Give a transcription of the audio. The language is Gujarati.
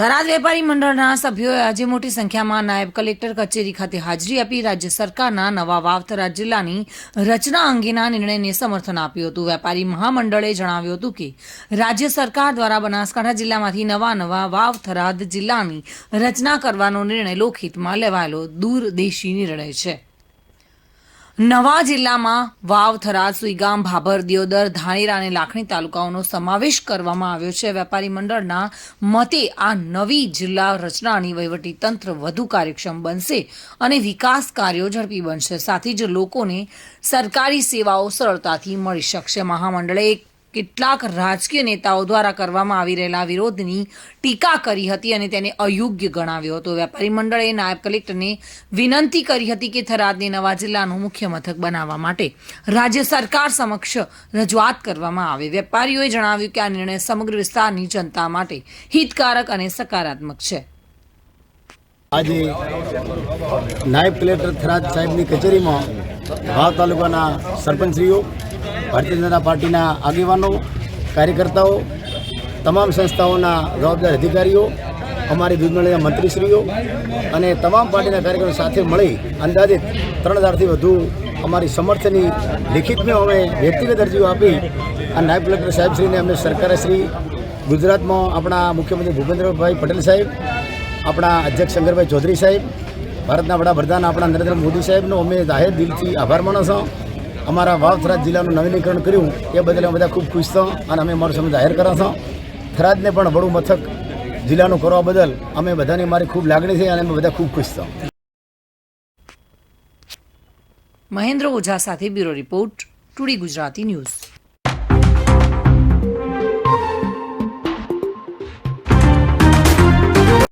થરાદ વેપારી મંડળના સભ્યોએ આજે મોટી સંખ્યામાં નાયબ કલેક્ટર કચેરી ખાતે હાજરી આપી રાજ્ય સરકારના નવા વાવથરા જિલ્લાની રચના અંગેના નિર્ણયને સમર્થન આપ્યું હતું. વેપારી મહામંડળે જણાવ્યું હતું કે, રાજ્ય સરકાર દ્વારા બનાસકાંઠા જિલ્લામાંથી નવા નવા વાવ થરાદ જિલ્લાની રચના કરવાનો નિર્ણય લોકહિતમાં લેવાયેલો દૂરદેશી નિર્ણય છે. નવા જિલ્લામાં વાવ, થરાદ, સુઈગામ, ભાભર, દિયોદર, ધાનેરા અને લાખણી તાલુકાઓનો સમાવેશ કરવામાં આવ્યો છે. વેપારી મંડળના મતે આ નવી જિલ્લા રચનાની વહીવટી તંત્ર વધુ કાર્યક્ષમ બનશે અને વિકાસ કાર્યો ઝડપી બનશે. સાથે જ લોકોને સરકારી સેવાઓ સરળતાથી મળી શકશે. મહામંડળે કેટલાક રાજકીય નેતાઓ દ્વારા કરવામાં આવી રહેલા વિરોધની ટીકા કરી હતી અને તેને અયોગ્ય ગણાવ્યો હતો. વેપારી મંડળે નાયબ કલેક્ટરને વિનંતી કરી હતી કે થરાદને નવા જિલ્લાનું મુખ્ય મથક બનાવવા માટે રાજ્ય સરકાર સમક્ષ રજૂઆત કરવામાં આવે. વેપારીઓએ જણાવ્યું કે આ નિર્ણય સમગ્ર વિસ્તારની જનતા માટે હિતકારક અને સકારાત્મક છે. આજે નાયબ કલેક્ટર થરાદ સાહેબની કચેરીમાં ભાવ તાલુકાના સરપંચશ્રીઓ ભારતીય જનતા પાર્ટીના આગેવાનો, કાર્યકર્તાઓ, તમામ સંસ્થાઓના જવાબદાર અધિકારીઓ, અમારી દૂધ મંડળીના મંત્રીશ્રીઓ અને તમામ પાર્ટીના કાર્યકરો સાથે મળી અંદાજિત ત્રણ હજારથી વધુ અમારી સમર્થની લિખિતમાં અમે વ્યક્તિગત અરજીઓ આપી અને નાયબ કલેક્ટર સાહેબશ્રીને અમે સરકારશ્રી, ગુજરાતમાં આપણા મુખ્યમંત્રી ભૂપેન્દ્રભાઈ પટેલ સાહેબ, આપણા અધ્યક્ષ શંકરભાઈ ચૌધરી સાહેબ, ભારતના વડાપ્રધાન આપણા નરેન્દ્ર મોદી સાહેબનો અમે જાહેર દિલથી આભાર માનો છો. અમારા વાવ થરાદ જિલ્લાનું નવીનીકરણ કર્યું, એ બદલ અમે બધા ખૂબ ખુશ છો અને અમે મારું સમજ જાહેર કરા છો થરાદને પણ વડું મથક જિલ્લાનું કરવા બદલ અમે બધાની મારી ખૂબ લાગણી છે અને અમે બધા ખૂબ ખુશ છો મહેન્દ્ર ઓઝા સાથે bureau report, today Gujarati news.